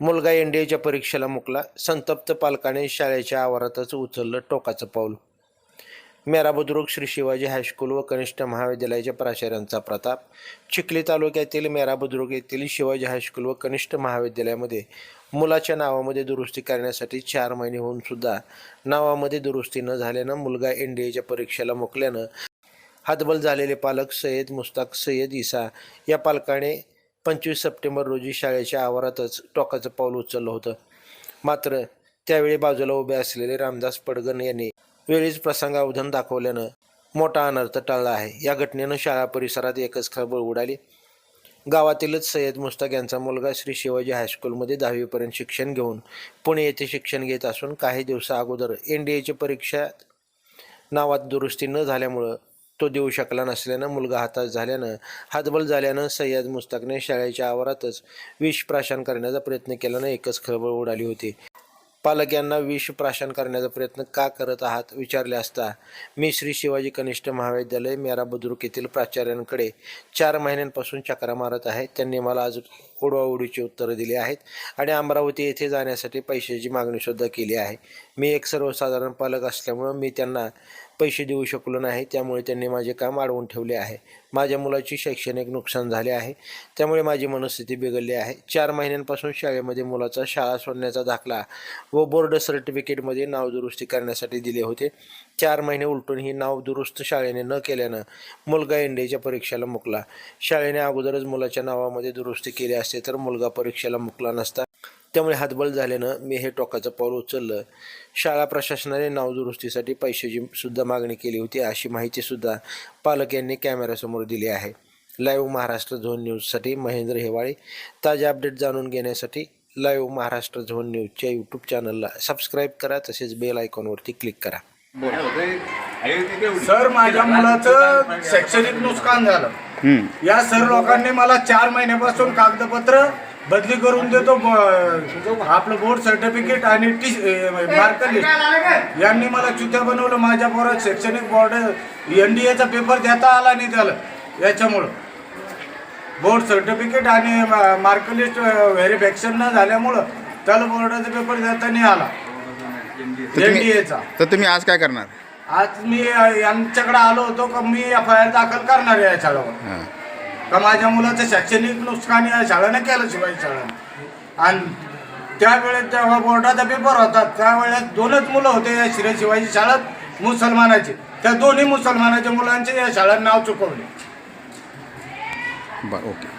मुलगा एनडीएच्या परीक्षेला मुकला. संतप्त पालकाने शाळेच्या आवारातच उचललं टोकाचं पाऊल. मेरा बुद्रुक श्री शिवाजी हायस्कूल व कनिष्ठ महाविद्यालयाच्या प्राचार्यांचा प्रताप. चिखली तालुक्यातील मेरा बुद्रुक येथील शिवाजी हायस्कूल व कनिष्ठ महाविद्यालयामध्ये मुलाच्या नावामध्ये दुरुस्ती करण्यासाठी चार महिने होऊन सुद्धा नावामध्ये दुरुस्ती न झाल्यानं मुलगा एन डी एच्या परीक्षेला मुकल्यानं हातबल झालेले पालक सय्यद मुस्ताक सय्यद इसा या पालकाने पंचवीस सप्टेंबर रोजी शाळेच्या आवारातच टोकाचं पाऊल उचललं होतं. मात्र त्यावेळी बाजूला उभे असलेले रामदास पडगण यांनी वेळीच प्रसंगावधान दाखवल्यानं मोठा अनर्थ टळला आहे. या घटनेनं शाळा परिसरात एकच खळबळ उडाली. गावातीलच सय्यद मुस्ताक यांचा मुलगा श्री शिवाजी हायस्कूलमध्ये दहावीपर्यंत शिक्षण घेऊन पुणे येथे शिक्षण घेत असून काही दिवसा अगोदर एन डी एची परीक्षा नावात दुरुस्ती न झाल्यामुळं तो देऊ शकला नसल्यानं मुलगा हातात झाल्यानं हातबल झाल्यानं सय्यद मुस्ताकने शाळेच्या आवारातच विष प्राशन करण्याचा प्रयत्न केल्यानं एकच खळबळ उडाली होती. पालक यांना विष प्राशन करण्याचा प्रयत्न का करत आहात विचारले असता मी श्री शिवाजी कनिष्ठ महाविद्यालय मेरा बुद्रुक येथील प्राचार्यांकडे चार महिन्यांपासून चक्रा मारत आहे. त्यांनी मला आज उडवाउडीची उत्तरं दिली आहेत आणि अमरावती येथे जाण्यासाठी पैशाची मागणीसुद्धा केली आहे. मी एक सर्वसाधारण पालक असल्यामुळं मी त्यांना पैसे देऊ शकलो नाही. त्यामुळे त्यांनी माझे काम अडवून ठेवले आहे. माझ्या मुलाची शैक्षणिक नुकसान झाले आहे. त्यामुळे माझी मनस्थिती बिघडली आहे. चार महिन्यांपासून शाळेमध्ये मुलाचा शाळा सोडण्याचा दाखला व बोर्ड सर्टिफिकेटमध्ये नाव दुरुस्ती करण्यासाठी दिले होते. चार महिने उलटून ही नाव दुरुस्त शाळेने न केल्यानं मुलगा एनडीएच्या परीक्षेला मुकला. शाळेने अगोदरच मुलाच्या नावामध्ये दुरुस्ती केली असते तर मुलगा परीक्षेला मुकला नसता. त्यामुळे हातबल झाल्यानं मी हे टोकाचं पाऊल उचललं. शाळा प्रशासनाने नाव दुरुस्तीसाठी पैशाची सुद्धा मागणी केली होती अशी माहिती सुद्धा पालक यांनी कॅमेऱ्यासमोर दिली आहे. लाईव्ह महाराष्ट्र झोन न्यूजसाठी महेंद्र हेवाळे. ताजे अपडेट जाणून घेण्यासाठी लाईव्ह महाराष्ट्र झोन न्यूजच्या यूट्यूब चॅनलला सबस्क्राईब करा तसेच बेल आयकॉनवरती क्लिक करा. सर माझ्या मुलाचं शैक्षणिक नुकसान झालं. या सर लोकांनी मला चार महिन्यापासून कागदपत्र बदली करून देतो ब- आपलं बोर्ड सर्टिफिकेट आणि टी मार्क लिस्ट यांनी मला चुत्या बनवलं माझ्या पोरात शैक्षणिक बोर्ड एन डी एचा पेपर देता आला नाही त्याला. याच्यामुळं. बोर्ड सर्टिफिकेट आणि मार्क लिस्ट व्हेरिफिकेशन न झाल्यामुळं त्याला बोर्डाचा पेपर देता नाही आला. तर एन डी तुम्ही एचा तर तुम्ही आज काय करणार? आज मी अ, यांच्याकडे आलो होतो का मी एफ आय आर दाखल करणार आहे या शाळेवर हां. का माझ्या मुलाचं शैक्षणिक नुकसान या शाळेनं केलं शिवाजी शाळेनं? आणि त्यावेळेस जेव्हा बोर्डाचा पेपर होता त्यावेळेस दोनच मुलं होते या श्री शिवाजी शाळेत मुसलमानाचे. त्या दोन्ही मुसलमानाच्या मुलांचे या शाळेत नाव चुकवले. बरं ओके.